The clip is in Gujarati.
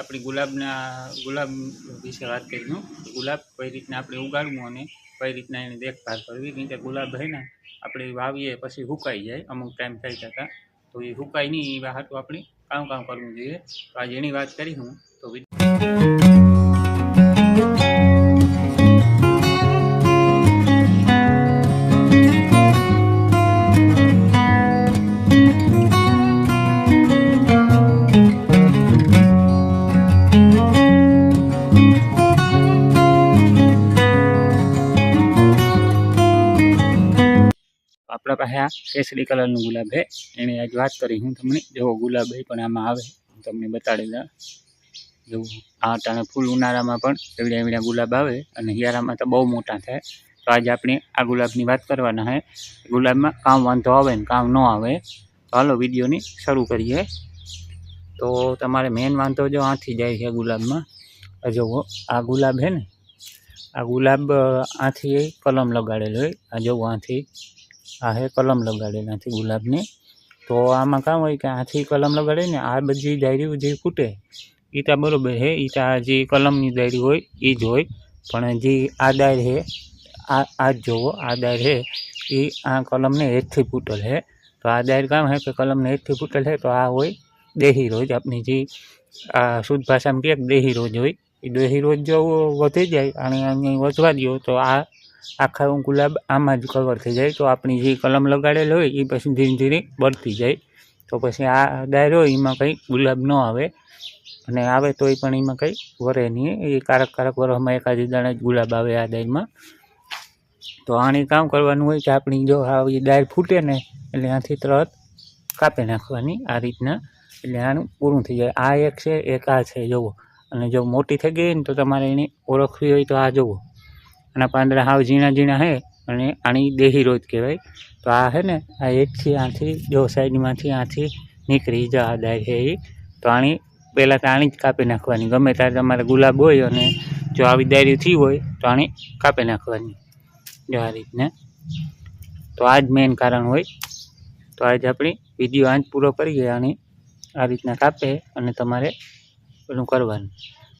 આપણી ગુલાબના, ગુલાબ વિશે વાત કરીશું ગુલાબ કઈ રીતના આપણે ઉગાડવું અને કઈ રીતના એની દેખભાળ કરવી? કેમ કે ગુલાબ છે ને, આપણે વાવીએ પછી સુકાઈ જાય, અમુક ટાઈમ થઈ જતા. તો એ સુકાય નહીં, એ હાટું આપણે કામ કામ કરવું જોઈએ. તો આજે એની વાત કરી હું, તો આપણા પાસે આ કેસરી કલરનું ગુલાબ છે. એની આજ વાત કરી, હું તમને જેવો ગુલાબ એ પણ આમાં આવે હું તમને બતાડી દઉં. જેવું આ ટાણે ફૂલ ઉનાળામાં પણ એવડા એવડા ગુલાબ આવે અને હિયારામાં તો બહુ મોટા થાય. તો આજે આપણે આ ગુલાબની વાત કરવાના છે. ગુલાબમાં કામ વાંધો આવે ને કામ ન આવે. તો હાલો વિડીયોની શરૂ કરીએ. તો તમારે મેન વાંધો જો આથી જાય છે ગુલાબમાં. જુઓ, આ ગુલાબ છે ને. આ ગુલાબ આથી કલમ લગાડેલો હોય આ જુઓ, આથી આ હે કલમ લગાડેલા આથી ગુલાબની. તો આમાં કામ હોય કે આથી કલમ લગાડે ને આ બધી ડાયરીઓ જે ફૂટે એ ત્યાં બરોબર છે એ ત્યાં જે કલમની ડાયરી હોય એ જ હોય. પણ જે આ ડાયર છે આ આ જ જોવો, આ ડાયર છે એ આ કલમને હેઠથી ફૂટેલ છે તો આ ડાયર કામ છે કે કલમને હેઠથી ફૂટેલ છે તો આ હોય દેહી રોજ. આપણી જે આ શુદ્ધ ભાષામાં કહે દેહી રોજ હોય. એ દેહી રોજ જો વધી જાય અને અહીં વધવા દો તો આ આખા ગુલાબ આમાં જ કવર થઈ જાય. તો આપણી જે કલમ લગાડેલ હોય એ પછી ધીરે ધીરે બળતી જાય. તો પછી આ ડાયરો એમાં કંઈ ગુલાબ ન આવે. અને આવે તોય પણ એમાં કંઈ વરે નહીં. એ કારક કારક વરસમાં એકાદી દાણા જ ગુલાબ આવે આ ડાયરમાં. તો આને કામ કરવાનું હોય કે આપણી જો આવી ડાયર ફૂટે ને, એટલે આથી તરત કાપી નાખવાની આ રીતના. એટલે આનું પૂરું થઈ જાય. આ એક છે, એક આ છે, જુઓ. અને જો મોટી થઈ ગઈ ને, તો તમારે એને ઓળખવી હોય તો આ જુઓ. આના પાંદડા હાવ ઝીણા ઝીણા છે અને આની દેહી રોજ કહેવાય. તો આ છે ને, આ એકથી આથી જો સાઈડમાંથી આથી નીકળી જા, આ છે એ તો આની, પહેલાં તો આણી જ કાપી નાખવાની. ગમે ત્યારે તમારે ગુલાબ હોય અને જો આવી ડાયરી થઈ હોય, તો આણી કાપી નાખવાની. જો આ રીતના. તો આ જ મેઇન કારણ હોય. તો આજે આપણે વીડિયો આજ પૂરો કરીએ. આની આ રીતના કાપે અને તમારે એનું કરવાનું.